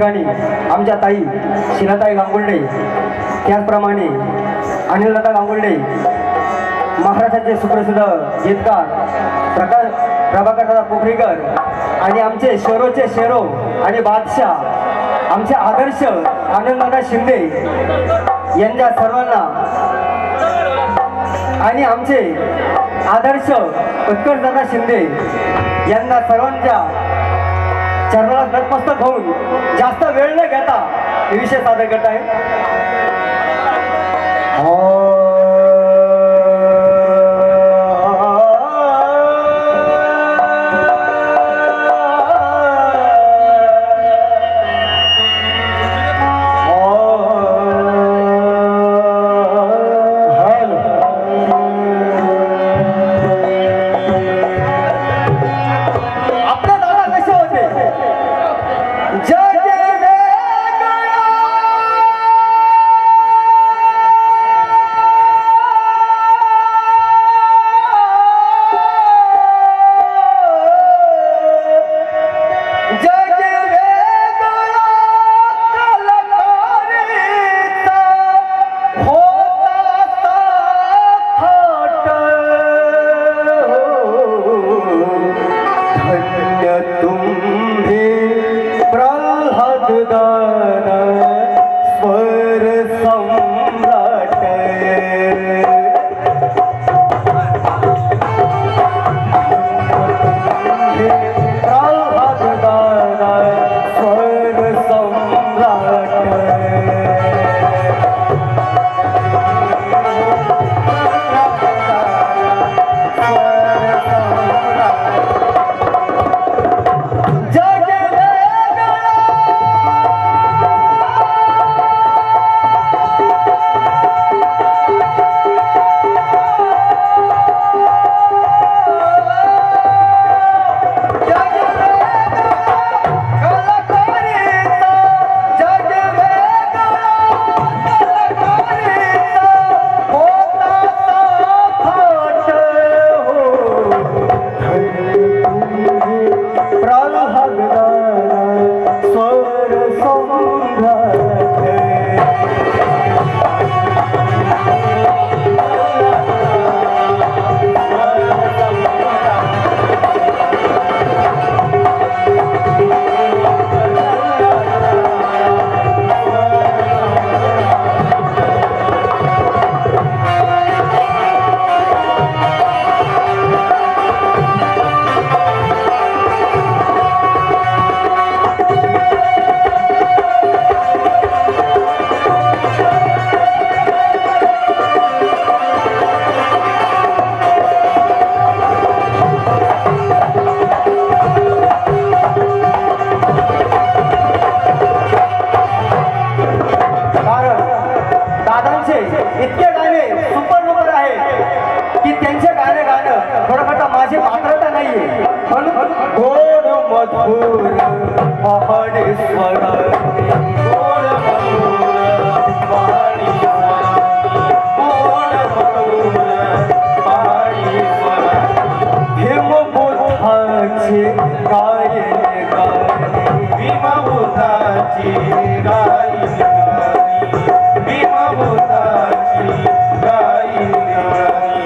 ठिकाणी आमच्या ताई शिलाताई गांगुर्डे त्याचप्रमाणे अनिलदादा गांगुर्डे महाराष्ट्राचे सुप्रसिद्ध गीतकार प्रकाश प्रभाकरदादा पोखरीकर आणि आमचे शेरोचे शेरो आणि बादशाह आमचे आदर्श आनंददादा शिंदे यांच्या सर्वांना आणि आमचे आदर्श उत्कर्षदादा शिंदे यांना सर्वांच्या चरणाला नतमस्तक होऊन जास्त वेळ न घेता हे विषय सादर करत आहे. हो. Bahagana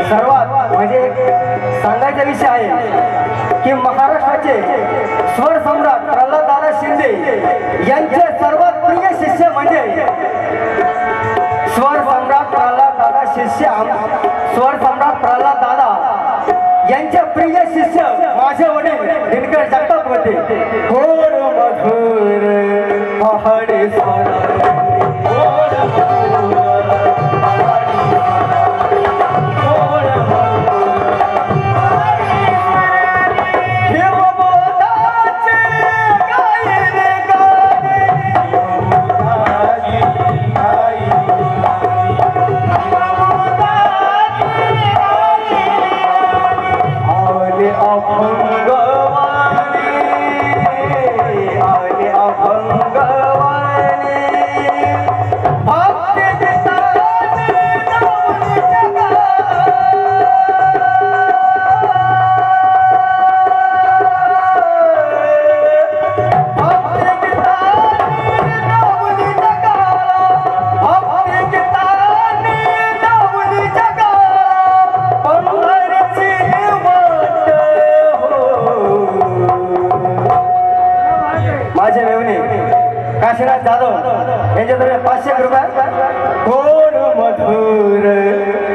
सर्वात म्हणजे सांगायचा विषय आहे की महाराष्ट्राचे स्वर सम्राट प्रल्हाददादा यांचे सर्वात प्रिय शिष्य म्हणजे स्वर सम्राट प्रल्हाद दादा शिष्य स्वर सम्राट प्रल्हाद दादा. यांचे प्रिय शिष्य माझे वडील दिनकर जगताप होते. गोड मधुर पहाडे स्वर. असे वेवणे काशीनाथ जाधव यांच्यातर्फे पाचशे रुपये. कोण मधुर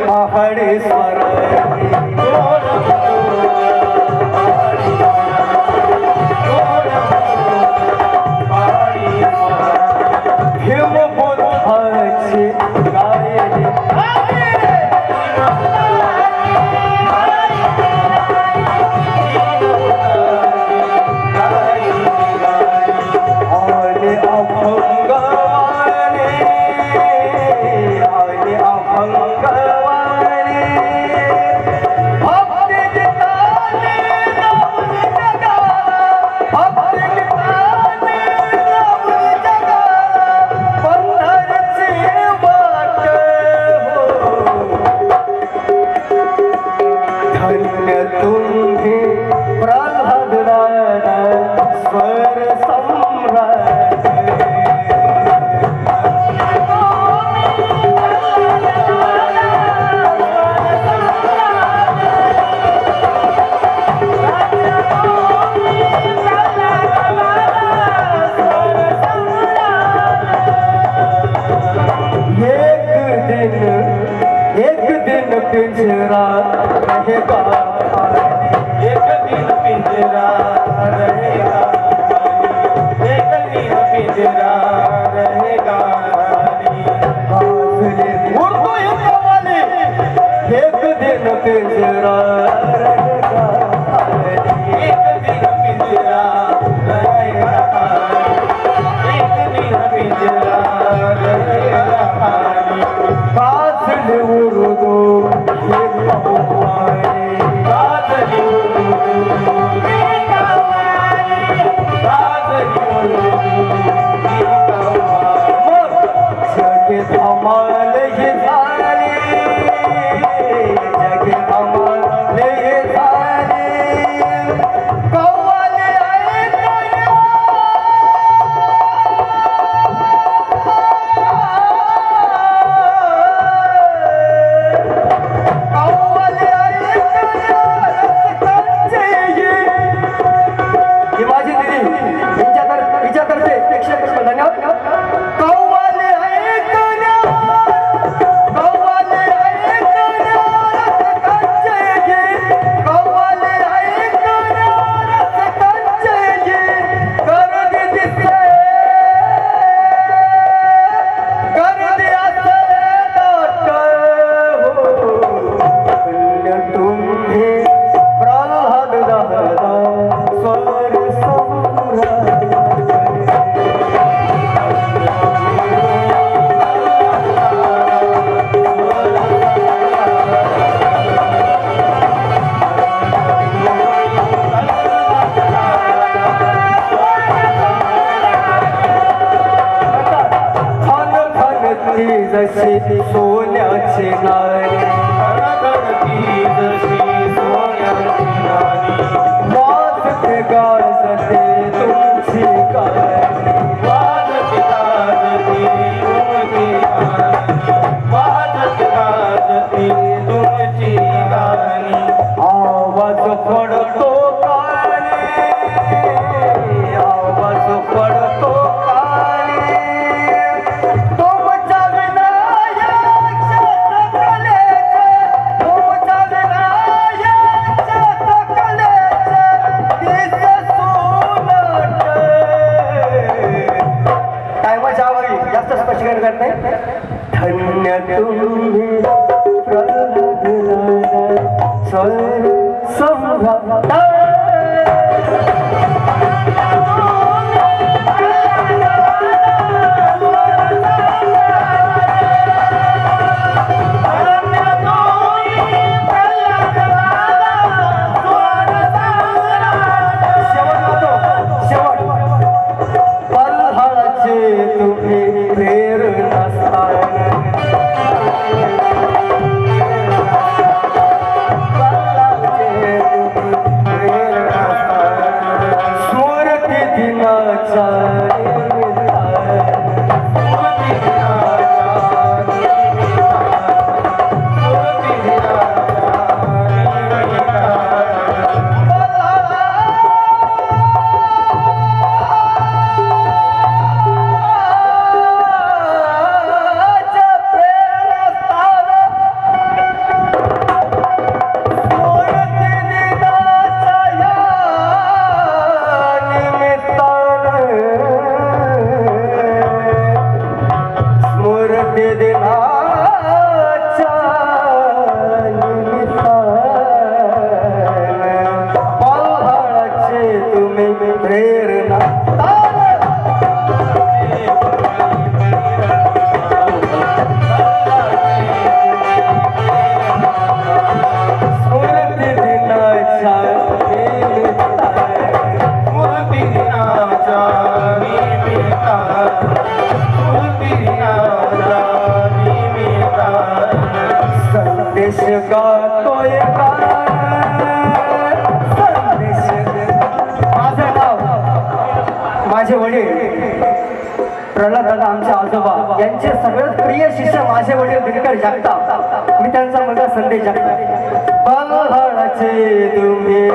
आहाडे सारा जिरा पिंजा एक दिन पिंजरा 小 संदेश गातोय संदेश माझं नाव माझे वडील प्रल्हाद दादा आमचे आजोबा यांचे सगळ्यात प्रिय शिष्य माझे वडील दिनकर जगताप. मी त्यांचा मुलगा संदेश जगताप. तुम्ही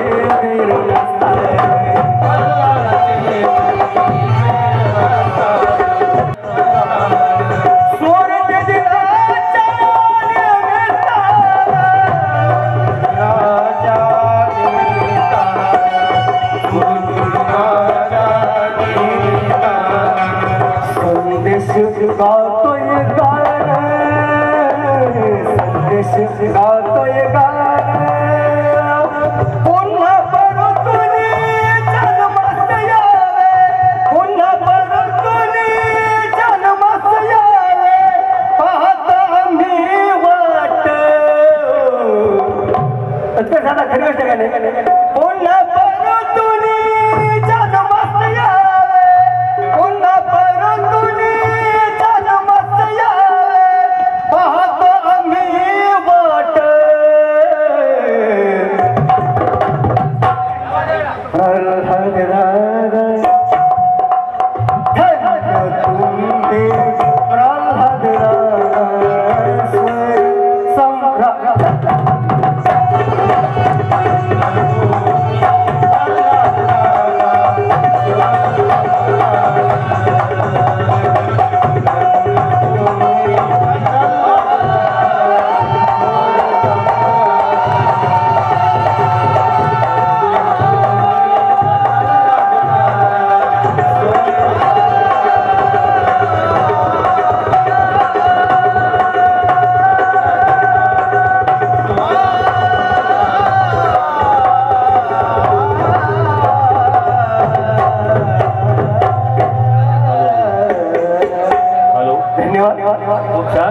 प्रल्हाद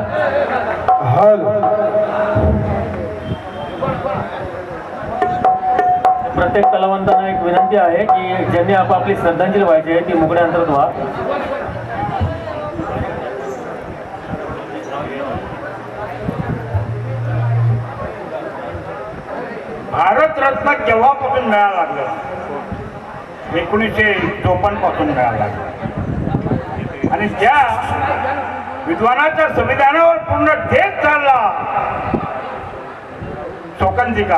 छान प्रत्येक कलावंतांना एक विनंती आहे की ज्यांनी आपापली श्रद्धांजली व्हायची आहे ती मुकड्या अंतरात व्हा. भारतरत्न केव्हापासून मिळायला लागलं? एकोणीसशे चोपन्नपासून मिळायला लागलं. आणि त्या विद्वानाच्या संविधानावर पूर्ण ठेक चालला. शोकंतिका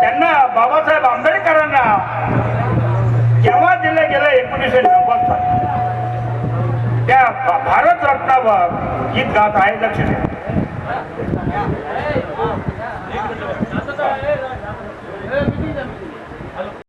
त्यांना बाबासाहेब आंबेडकरांना केव्हा दिलं गेलं एकोणीसशे नव्वद साली? त्या भारत रत्नावर गीत गात आहे लक्ष द्या.